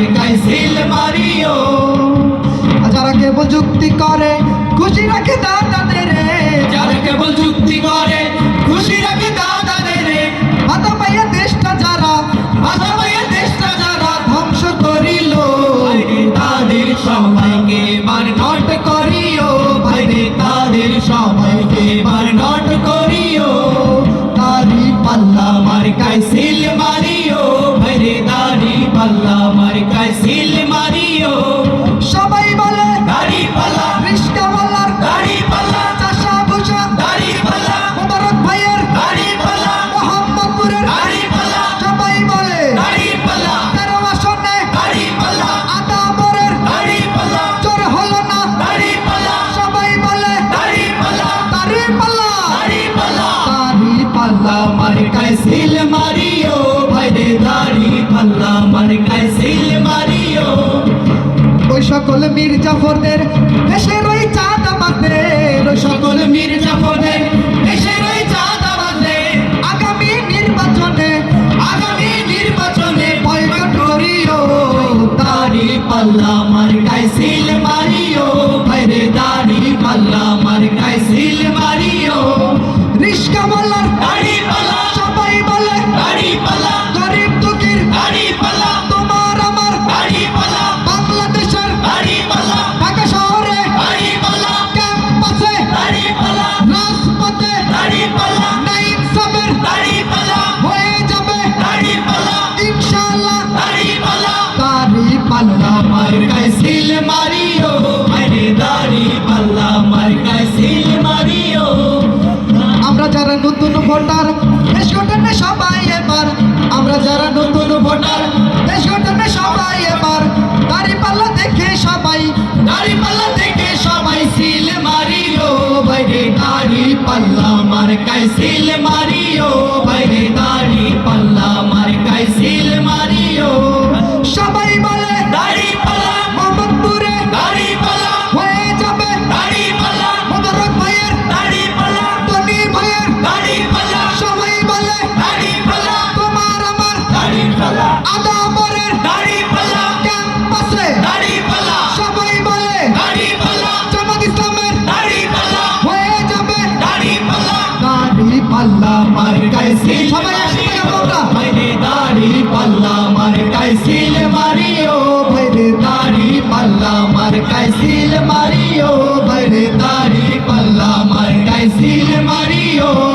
পিটাই seal Mario. যারা কেবল যুক্তি করে, খুশি রাখে দাদাদের। যারা কেবল যুক্তি করে, খুশি রাখে দাদাদের। মাতা পাইয়া দেশটা যারা মাতা পাইয়া দেশটা যারা ধ্বংস করিল। তাদের সবাইকে বার নট করিও। ভাই তাদের সবাইকে বার নট পাল্লা মার্কায় সিল মারিও, ভাইরে দাড়ি পাল্লা মার্কায় সিল মারিও। ওই সকল মীর জাফরদের দেশের ওই চাঁদ আমাদের। ওই সকল মীর জাফরদের দেশের ওই চাঁদ ভোটার, দেশ গঠনে সবাই এবার। আমরা যারা নতুন ভোটার, দেশ গঠনে সবাই এবার। দাড়ি পাল্লা দেখে সবাই দাড়ি পাল্লা দেখে সবাই সিল মারিও। বাইরে দাড়ি পাল্লা মার কাই সিল মারিও। বাইরে দাড়ি পাল্লা মার কাই সিল মারিও। সবাই একসাথে গাবো আমরা ভাইরে দাড়ি পাল্লা মার কাইসিল মারিও ভাইরে দাড়ি পাল্লা মার কাইসিল মারিও ভাইরে দাড়ি পাল্লা মার কাইসিল মারিও।